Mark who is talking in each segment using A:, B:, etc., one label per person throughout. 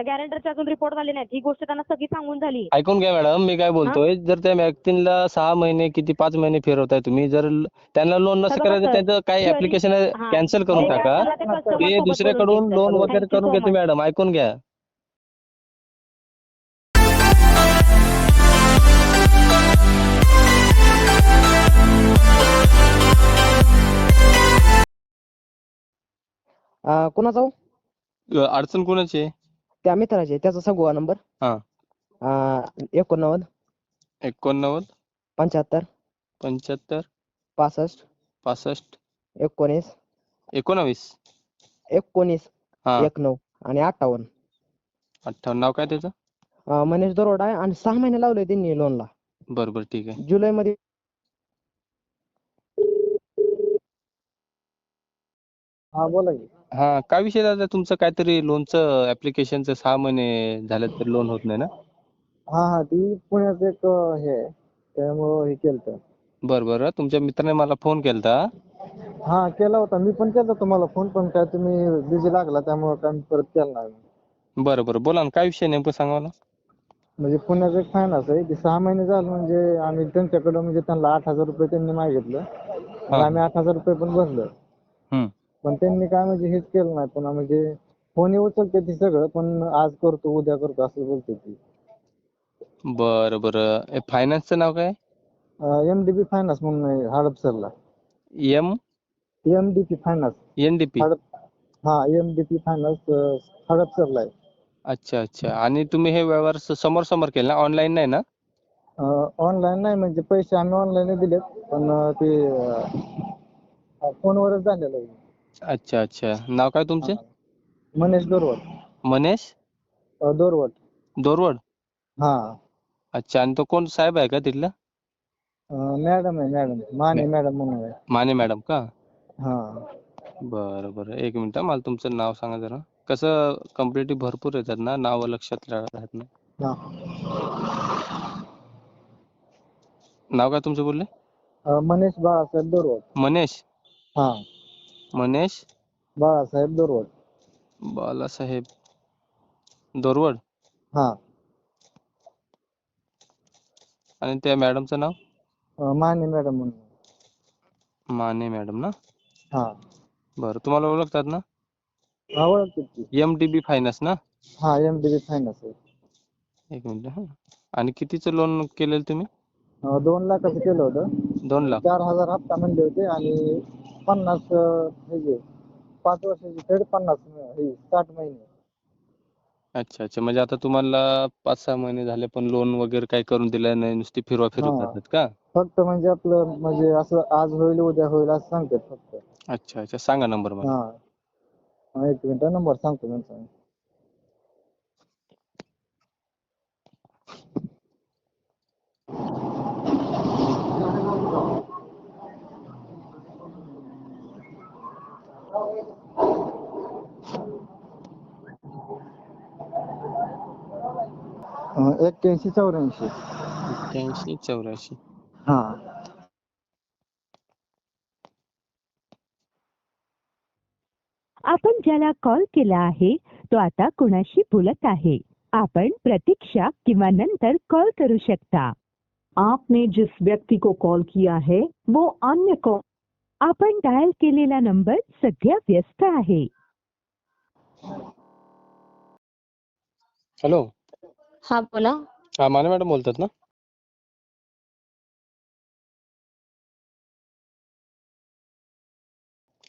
A: माझ्या गॅरेंटरचे अजून रिपोर्ट झाले नाहीत. ही गोष्ट त्यांना सगळी सांगून झाली.
B: ऐकून घ्या मॅडम मी काय बोलतोय जर त्या व्यक्तीला सहा महिने किती पाच महिने फिरवताय तुम्ही जर ल- त्यांना लोन नसेल
A: बघा
B: करायचं
A: सर,
B: त्यांचं काही
A: जरी-
B: ऍप्लिकेशन
A: हा.
B: कॅन्सल करून टाका.
A: त्याला ते customer
B: ते
A: सोबत
B: दुसऱ्याकडून लोन. वगैरे
A: Thank you
B: करून
A: so
B: घेतो
A: much.
B: मॅडम ऐकून घ्या.
C: अं, कुणाचा हो?
B: अडचण कोणाची आहे?
C: त्या मित्राचे त्याचा सांगू नंबर
B: हा.
C: अं, एकोणनव्वद.
B: एकोणनव्वद.
C: पंच्याहत्तर.
B: पंच्याहत्तर.
C: पासष्ट.
B: पासष्ट.
C: एकोणीस.
B: एकोणावीस.
C: एकोणीस.
B: हा.
C: एक नऊ आणि अठ्ठावन्न.
B: अठ्ठावन्न. नाव काय त्याचं?
C: अं, मनीष दरोडा आहे आणि सहा महिने लावले त्यांनी लोनला
B: बरं बरं ठीक आहे.
C: जुलै मध्ये हा बोला की.
B: हा काय विषय दादा? तुमचं काहीतरी लोनचं ऍप्लिकेशनचं सहा महिने झालं तर लोन होत नाही ना?
C: हा हा ती पुण्यात एक अं, हे आहे. त्यामुळं हे केलं
B: बरं बरं. तुमच्या मित्राने मला फोन केलता.
C: हा केला होता. मी पण केला तुम्हाला फोन पण काय तुम्ही बिझी लागला त्यामुळे काय मी परत केला नाही.
B: बरं बरं. बोला ना काय विषय नेमकं सांगा मला
C: म्हणजे पुण्याचं एक फायनान्स आहे. ते सहा महिने झालं म्हणजे आम्ही त्यांच्याकडं म्हणजे त्यांना आठ हजार रुपये त्यांनी मागितलं. आणि
B: हा.
C: आम्ही आठ हजार रुपये पण भरलं.
B: हम्म.
C: पण त्यांनी काय म्हणजे हेच केलं नाही. पुन्हा म्हणजे फोन उचलते ती सगळं पण आज करतो उद्या करतो असं बोलते ती.
B: बरं बरं. फायनान्सचं नाव काय?
C: एम डी बी फायनान्स म्हणून आहे हडपसरला
B: M
C: M D P finance
B: N D P
C: हडप हा एम डी पी फायनान्स हडपसरला आहे.
B: अच्छा अच्छा. आणि तुम्ही हे व्यवहार समोर समोर केले ना? ऑनलाईन नाही ना?
C: ऑनलाईन नाही म्हणजे पैसे आम्ही ऑनलाईन दिलेत पण ते फोनवरच झालेलं आहे.
B: अच्छा अच्छा. नाव काय तुमचे?
C: मनीष दोरवट
B: मनेश?
C: अं, दोरवट
B: दोरवड?
C: हा.
B: अच्छा आणि तो कोण साहेब आहे का तिथला?
C: मॅडम आहे मॅडम. माने मॅडम म्हणून आहे.
B: माने मॅडम का?
C: हा.
B: बरं बरं. एक मिनिट हा, मला तुमचं नाव सांगा जरा. कसं कंप्लेंटी भरपूर येतात ना नाव लक्षात रा- राहत नाही
C: हा.
B: नाव काय तुमचं बोलले?
C: अं, मनीष बाळासाहेब दोरवट
B: मनेश?
C: हा.
B: मनेश?
C: बाळासाहेब दोरवट
B: बालासाहेब दोरवड?
C: हा.
B: आणि त्या मॅडमचं नाव?
C: अं, माने मॅडम म्हणून.
B: माने मॅडम ना?
C: हा.
B: बरं तुम्हाला ओळखतात ना?
C: हा ओळखते ती
B: एम डी बी फायनान्स ना?
C: हा एम डी बी फायनान्स आहे.
B: एक मिनिट हा. आणि कितीचं लोन केलेलं तुम्ही?
C: अं, दोन लाखाचं केलं होतं.
B: दोन लाख.
C: चार हजार हप्ता म्हणले होते आणि पन्नास हे पाच वर्षाची फेड पन्नास हे साठ महिने.
B: अच्छा अच्छा. म्हणजे आता तुम्हाला पाच सहा महिने झाले पण लोन वगैरे काही करून दिलं नाही नुसती फिरवा फिरव
C: हा.
B: करतात का?
C: फक्त म्हणजे आपलं म्हणजे असं आज होईल उद्या होईल असं सांगतात फक्त.
B: अच्छा अच्छा. सांगा नंबर मला.
C: हा. हा, एक मिनिट. नंबर सांगतो त्यांचा अं, एक्क्याऐंशी चौऱ्याऐंशी.
B: एक्क्याऐंशी चौऱ्याऐंशी.
C: हा.
D: आपण ज्याला कॉल केला आहे तो आता कुणाशी बोलत आहे? आपण प्रतीक्षा किंवा नंतर कॉल करू शकता. आपने जिस व्यक्ति को कॉल किया है वो अन्य कॉल आपण डायल केलेला नंबर सध्या व्यस्त आहे.
B: हॅलो
A: हा बोला.
B: हा माने मॅडम बोलतात ना?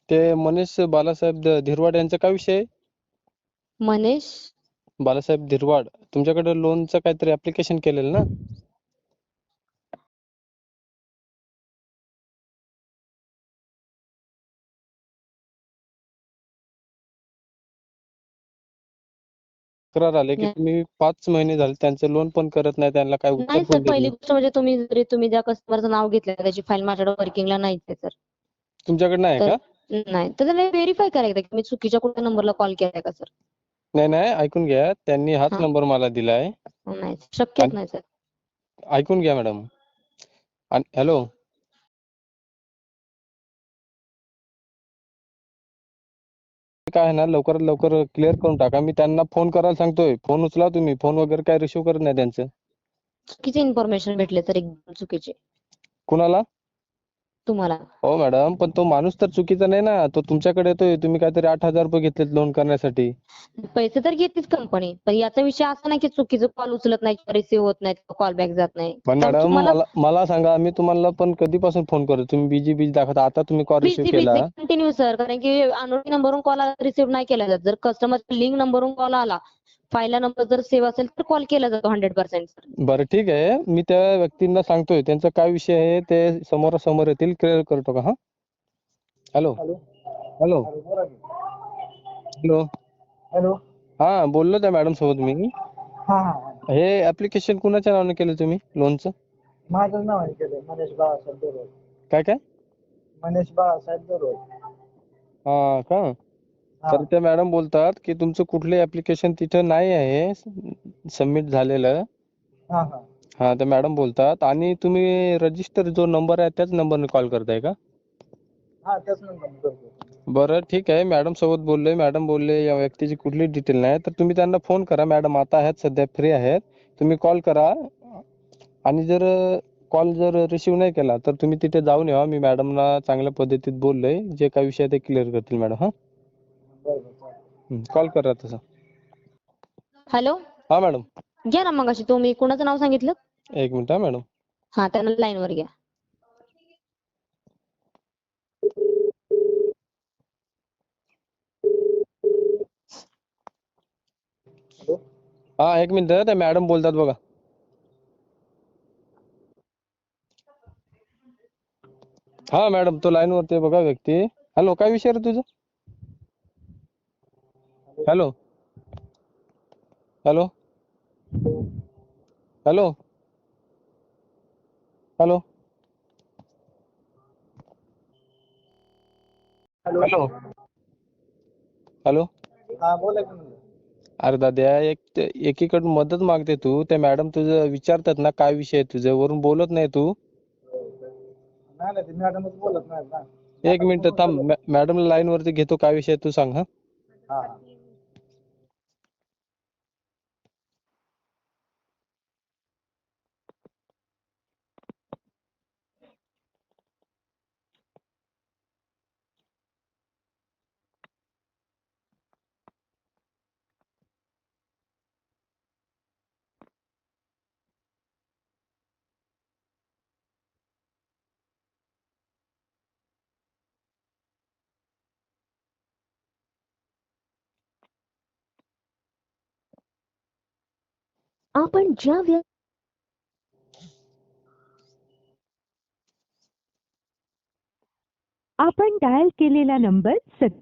B: ते मनीष बालासाहेब ध- धिरवाड यांचा काय विषय आहे?
A: मनीष?
B: बालासाहेब धिरवाड तुमच्याकडे लोनचं काहीतरी ऍप्लिकेशन केलेलं ना? तक्रार आली की. तुम्ही पाच महिने झाले त्यांचं लोन पण करत नाही त्यांना काय उत्तर
A: नाही
B: पण
A: सर
B: देत
A: पहिली
B: नाही.
A: गोष्ट म्हणजे तुम्ही जरी तुम्ही ज्या कस्टमरचं नाव घेतलं त्याची फाईल माझ्याकडे वर्किंगला नाहीच आहे सर.
B: तुमच्याकडे नाही का?
A: नाही. तर त्याला व्हेरीफाय करायचं की मी चुकीच्या कुठल्या नंबरला कॉल केलाय का सर?
B: नाही नाही ऐकून घ्या. त्यांनी हाच
A: हा.
B: नंबर मला दिलाय.
A: नाही शक्यच नाही सर.
B: ऐकून घ्या मॅडम. हॅलो काय आहे ना लवकरात लवकर क्लिअर करून टाका. मी त्यांना फोन करायला सांगतोय. फोन उचला तुम्ही. फोन वगैरे काय रिसिव्ह करत नाही त्यांचं.
A: चुकीचे इन्फॉर्मेशन भेटले तर एकदम चुकीचे.
B: कुणाला?
A: तुम्हाला?
B: हो मॅडम. पण तो माणूस तर चुकीचा नाही ना. तो तुमच्याकडे येतोय. तुम्ही काहीतरी आठ हजार रुपये घेतलेत लोन करण्यासाठी.
A: पैसे तर घेतेच कंपनी. पण याचा विषय असा नाही की चुकीचं कॉल उचलत नाही रिसिव्ह होत नाही कॉल बॅक जात नाही.
B: पण मॅडम
A: तुम्हाला-
B: मला मला सांगा मी तुम्हाला पण कधीपासून फोन करतो तुम्ही बिजी बिजी दाखवता. आता तुम्ही कॉल
A: बिझी
B: रिसिव्ह केला.
A: बिझी कंटिन्यू सर कारण की अनोळखी नंबरवरून कॉल आला रिसिव्ह नाही केला जात. जर कस्टमर लिंक नंबरवरून कॉल आला फाईलला नंबर जर सेव्ह असेल तर कॉल केला जातो हंड्रेड पर्सेंट
B: बरं ठीक आहे. मी त्या व्यक्तींना सांगतोय. त्यांचा काय विषय आहे ते समोरासमोर येतील. क्लिअर करतो का हा? हॅलो.
C: हॅलो.
B: हॅलो.
C: हॅलो
B: हा बोललो त्या मॅडम सोबत मी.
C: हा हा हा.
B: हे ऍप्लिकेशन कुणाच्या नावाने केलं तुम्ही? लोनचं?
C: माझं नाव आहे केलं मनीष बाळासाहेब दरोड.
B: काय काय?
C: मनीष बाळासाहेब दरोड.
B: हा का? तर त्या मॅडम बोलतात की तुमचं कुठलं ऍप्लिकेशन तिथं नाही आहे सबमिट झालेलं.
C: हा
B: तर मॅडम बोलतात. आणि तुम्ही रजिस्टर जो नंबर आहे त्याच नंबरने कॉल करताय का?
C: हा
B: बरं ठीक आहे. मॅडम सोबत बोललोय. मॅडम बोलले या व्यक्तीची कुठली डिटेल नाही. तर तुम्ही त्यांना फोन करा. मॅडम आता आहेत सध्या फ्री आहेत. तुम्ही कॉल करा. आणि जर कॉल जर रिसिव्ह नाही केला तर तुम्ही तिथे जाऊन या मी मॅडमना चांगल्या पद्धतीत बोललोय. जे काही विषय ते क्लिअर करतील मॅडम हा. कॉल करा तसं
A: हॅलो
B: हा मॅडम
A: घ्या ना मग अशी तुम्ही कुणाचं नाव सांगितलं?
B: एक मिनिट हा मॅडम
A: हा त्यांना लाईन वर घ्या.
C: हॅलो
B: हा एक मिनिट त्या मॅडम बोलतात बघा. हा मॅडम तो लाईन वरती आहे बघा व्यक्ती. हॅलो काय विषय रे तुझं? Hello. Hello. Hello. Hello.
C: Hello.
B: Hello. Hello
C: हा बोला की म्हणलं
B: अरे दाद्या एक ते- एकीकडून मदत मागते तू. त्या मॅडम तुझं विचारतात ना काय विषय आहे तुझं? वरून बोलत नाही तू.
C: नाही नाही ते मॅडमच बोलत नाही ना.
B: एक मिनिट थांब. मॅ- मॅडमला लाईन वरती घेतो. काय विषय आहे तू सांग हा
C: हा.
A: आपण ज्या व्यक्ती
D: आपण डायल केलेला नंबर सध्या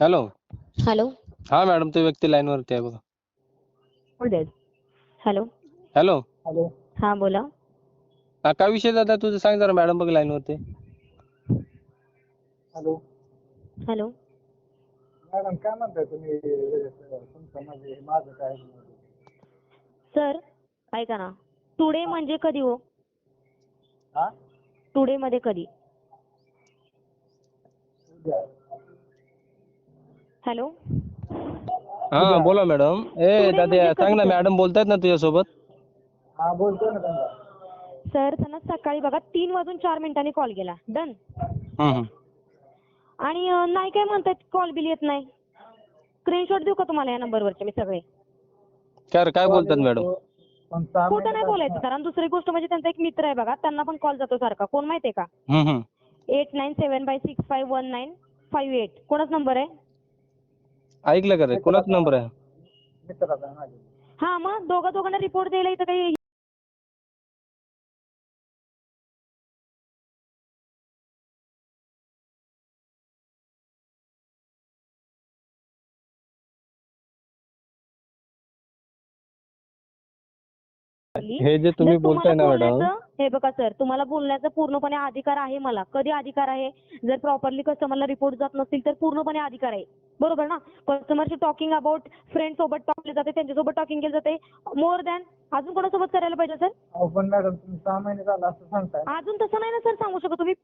B: हॅलो
A: हॅलो
B: हा मॅडम तो व्यक्ती लाईन वरती आहे बघा
A: हॅलो
B: हॅलो
C: हॅलो
A: हा बोला.
B: हा काय विषय दादा? तुझं सांग जरा मॅडम बघ लाईन वरती.
C: हॅलो.
A: हॅलो.
C: मॅडम काय म्हणताय तुम्ही? तुमचं म्हणजे माझं काय?
A: सर ऐका ना. टुडे म्हणजे कधी हो?
C: हा?
A: टुडे मध्ये कधी?
C: उद्या.
A: हॅलो.
B: हा बोला मॅडम. ए
A: Today
B: दाद्या
A: म्हणजे
B: सांग ना
A: कधी, sir?
B: मॅडम बोलतायत ना तुझ्यासोबत?
C: हा बोलतोय ना त्यांना
A: सर त्यांना सकाळी बघा तीन वाजून चार मिनिटांनी कॉल केला. डन?
B: हम्म, हम्म.
A: आणि अं, नाही काय म्हणतात कॉल बिल येत नाही. स्क्रीनशॉट देऊ का तुम्हाला या नंबरवरचे मी सगळे?
B: काय बोलतात मॅडम
C: पण सहा
A: खोटं नाही बोलायचं सर आणि दुसरी गोष्ट म्हणजे त्यांचा एक मित्र आहे बघा त्यांना पण कॉल जातो सारखा. कोण माहितीये का?
B: हम्म, हम्म.
A: Eight nine seven by six five one nine five eight. कोणाच नंबर आहे?
B: ऐकलं का रे कोणाचा नंबर आहे?
C: मित्राचा आहे माझ्या
A: हा मग दोघा दोघांना रिपोर्ट द्यायला इथं काही
B: हे जे तुम्ही बोलताय ना मॅडम
A: हे बघा सर तुम्हाला बोलण्याचा पूर्णपणे अधिकार आहे मला. कधी अधिकार आहे? जर प्रॉपरली कस्टमरला रिपोर्ट जात नसतील तर पूर्णपणे अधिकार आहे. बरोबर ना? कस्टमरशी टॉकिंग अबाउट फ्रेंड सोबत टॉकले जाते त्यांच्यासोबत टॉकिंग केलं जाते. मोर दॅन अजून कोणासोबत करायला पाहिजे सर
C: अहो पण मॅडम तुम्ही सहा महिने झाला असं सांगताय.
A: अजून तसं नाही ना सर सांगू शकत. तुम्ही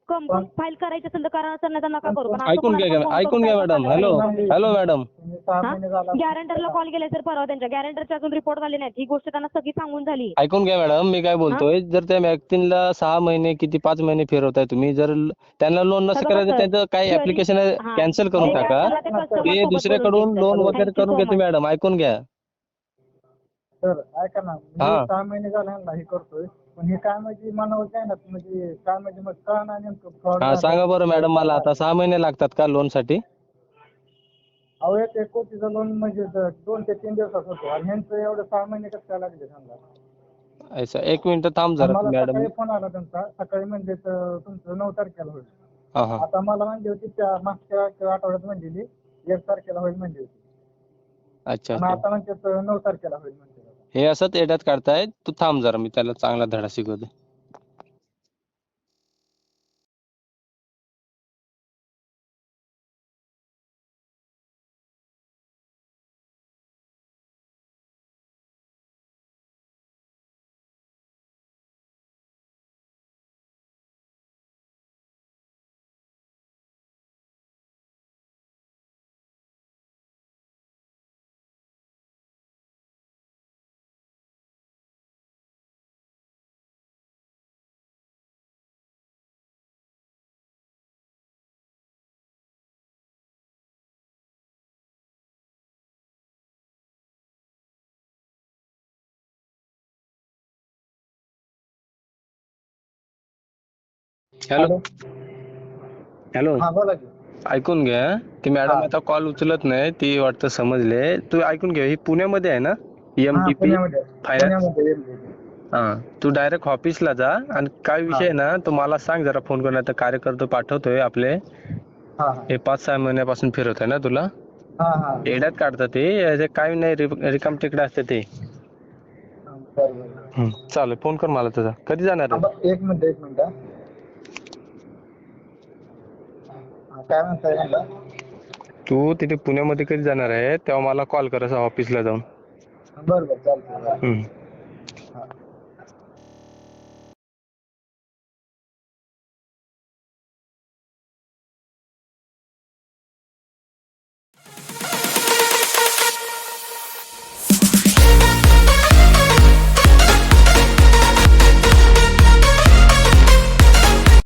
A: फाईल करायची असेल तर करा नसेल नाही तर नका करू. पण असं
B: ऐकून घ्या
A: phone
B: ऐकून घ्या
A: करून
B: मॅडम
A: काय
B: हॅलो? हॅलो मॅडम
C: तुम्ही सहा महिने झाला
A: गॅरंटरला कॉल केलाय सर परवा त्यांच्या. गॅरंटरचे अजून रिपोर्ट झाले नाहीत. ही गोष्ट त्यांना सगळी सांगून झाली.
B: ऐकून घ्या मॅडम मी काय बोलतोय जर त्या व्यक्तीला सहा महिने किती पाच महिने फिरवताय तुम्ही जर ल- त्यांना लोन नसं
A: बघा
B: करायचं
A: सर,
B: त्यांचं काही ऍप्लिकेशन
A: हा.
B: कॅन्सल करून टाका.
A: आपल्याला ते customer
B: ते दुसऱ्याकडून लोन. वगैरे करून घेते. मॅडम ऐकून घ्या
C: सर ऐका ना मी
B: हा.
C: सहा महिने झाले ह्यांना हे करतोय पण हे काय म्हणजे मनावर काय ना म्हणजे काय म्हणजे मग कळणार नाही नेमकं fraud
B: हा
C: झालं.
B: सांगा बरं मॅडम मला आता सहा महिने लागतात का लोनसाठी
C: अहो एक एक कोटीचं लोन म्हणजे द- दोन ते तीन दिवसात होतो आणि ह्यांचं एवढं सहा महिने कसं काय लागले सांगा
B: ऐसा एक मिनिट थांब जरा
C: मला
B: मॅडम
C: सकाळी फोन आला त्यांचा सकाळी म्हणजे तुमचं नऊ तारखेला होईल
B: हा हा
C: आता मला म्हणली होती त्या मागच्या आठवड्यात म्हणलेली एक तारखेला होईल म्हणली होती
B: अच्छा
C: आणि
B: अच्छा.
C: आता म्हणते नऊ तारखेला होईल म्हणते
B: हे असंच येड्यात काढतायत? तू थांब जरा मी त्याला चांगला धडा शिकवते. हॅलो. हॅलो.
C: हा बोला की.
B: ऐकून घ्या ती मॅडम. आता कॉल उचलत नाही ती वाटतं समजले. तू ऐकून घे ही पुण्यामध्ये आहे ना?
C: हा
B: एमटीपी
C: पुण्यामध्ये
B: फायनान्स
C: पुण्यामध्ये.
B: हा तू डायरेक्ट ऑफिसला जा आणि काय विषय आहे ना तो मला सांग जरा फोन करून आता कार्यकर्ते पाठवतोय आपले.
C: हा हा.
B: हे पाच सहा महिन्यापासून फिरवत आहे ना तुला?
C: हा हा.
B: येड्यात काढतात ते याचे काय नाही रिक- रिकाम तिकडे असते ते.
C: हा,
B: चालेल फोन कर मला तुझा. कधी जाणार आहे?
C: एक मिनिट एक मिनिट. हा, काय म्हणताय म्हणला?
B: तू तिथे पुण्यामध्ये कधी जाणार आहे तेव्हा मला कॉल कर असं ऑफिसला जाऊन.
C: बरं बरं चालतंय.
B: हम्म.